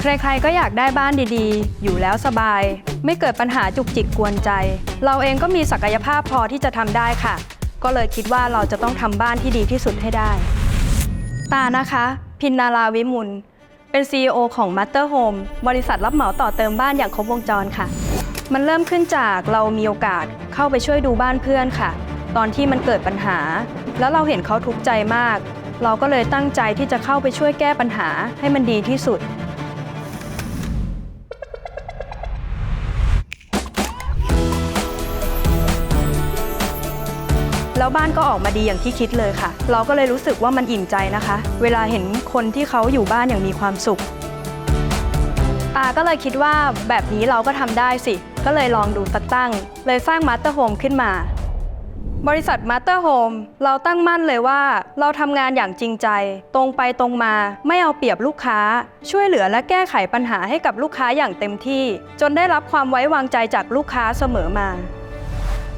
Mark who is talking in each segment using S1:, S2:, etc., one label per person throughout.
S1: ใครๆก็อยากได้บ้านดีๆ อยู่แล้วสบาย ไม่เกิดปัญหาจุกจิกกวนใจ เราเองก็มีศักยภาพพอที่จะทำได้ค่ะ ก็เลยคิดว่าเราจะต้องทำบ้านที่ดีที่สุดให้ได้ ตานะคะ พินนาราวิมุลเป็น CEO ของ Master Home บริษัทรับเหมาต่อเติมบ้านอย่างครบวงจรค่ะ มันเริ่มขึ้นจากเรามีโอกาสเข้าไปช่วยดูบ้านเพื่อนค่ะ ตอนที่มันเกิดปัญหา แล้วเราเห็นเขาทุกข์ใจมาก เราก็เลยตั้งใจที่จะเข้าไปช่วยแก้ปัญหาให้มันดีที่สุด แล้วบ้านก็ออกมาดีอย่างที่คิดเลยค่ะ เราก็เลยรู้สึกว่ามันอิ่มใจนะคะ เวลาเห็นคนที่เขาอยู่บ้านอย่างมีความสุขตาก็เลยคิดว่าแบบนี้เราก็ทำได้สิ ก็เลยลองดูสักตั้ง เลยสร้างมาสเตอร์โฮมขึ้นมา บริษัทมาสเตอร์โฮมเราตั้งมั่นเลยว่าเราทำงานอย่างจริงใจ ตรงไปตรงมา ไม่เอาเปรียบลูกค้า ช่วยเหลือและแก้ไขปัญหาให้กับลูกค้าอย่างเต็มที่ จนได้รับความไว้วางใจจากลูกค้าเสมอมา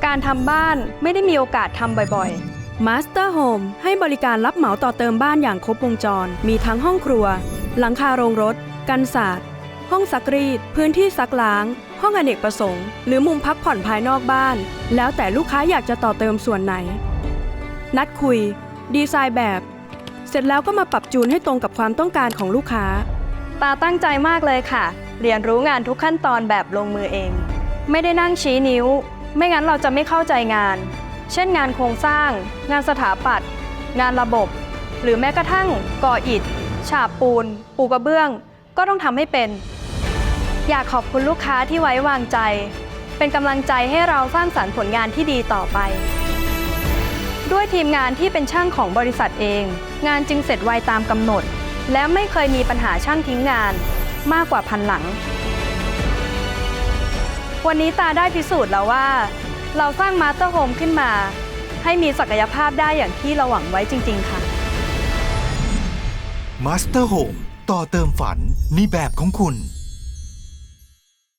S1: การทำบ้านไม่ได้มีโอกาสทำบ่อยๆ Master Home ให้บริการรับเหมาต่อเติมบ้านอย่างครบวงจร มีทั้งห้องครัว หลังคาโรงรถ กันศาสตร์ ห้องซักรีด พื้นที่ซักล้าง ห้องอเนกประสงค์ หรือมุมพักผ่อนภายนอกบ้าน แล้วแต่ลูกค้าอยากจะต่อเติมส่วนไหน นัดคุย ดีไซน์แบบ เสร็จแล้วก็มาปรับจูนให้ตรงกับความต้องการของลูกค้า ตาตั้งใจมากเลยค่ะ เรียนรู้งานทุกขั้นตอนแบบลงมือเอง ไม่ได้นั่งชี้นิ้ว ไม่งั้นเราจะไม่เข้าใจงาน เช่นงานโครงสร้าง งานสถาปัตย์งานระบบ หรือแม้กระทั่งก่ออิฐ ฉาบปูน ปูกระเบื้อง ก็ต้องทำให้เป็น อยากขอบคุณลูกค้าที่ไว้วางใจ เป็นกำลังใจให้เราสร้างสรรค์ผลงานที่ดีต่อไป ด้วยทีมงานที่เป็นช่างของบริษัทเอง งานจึงเสร็จไวตามกำหนด และไม่เคยมีปัญหาช่างทิ้งงานมากกว่าพันหลัง วันนี้ตาได้พิสูจน์แล้วว่า เราสร้างมาสเตอร์โฮมขึ้นมา ให้มีศักยภาพได้อย่างที่เราหวังไว้จริง ๆ ค่ะ
S2: มาสเตอร์โฮมต่อเติมฝันในแบบของคุณ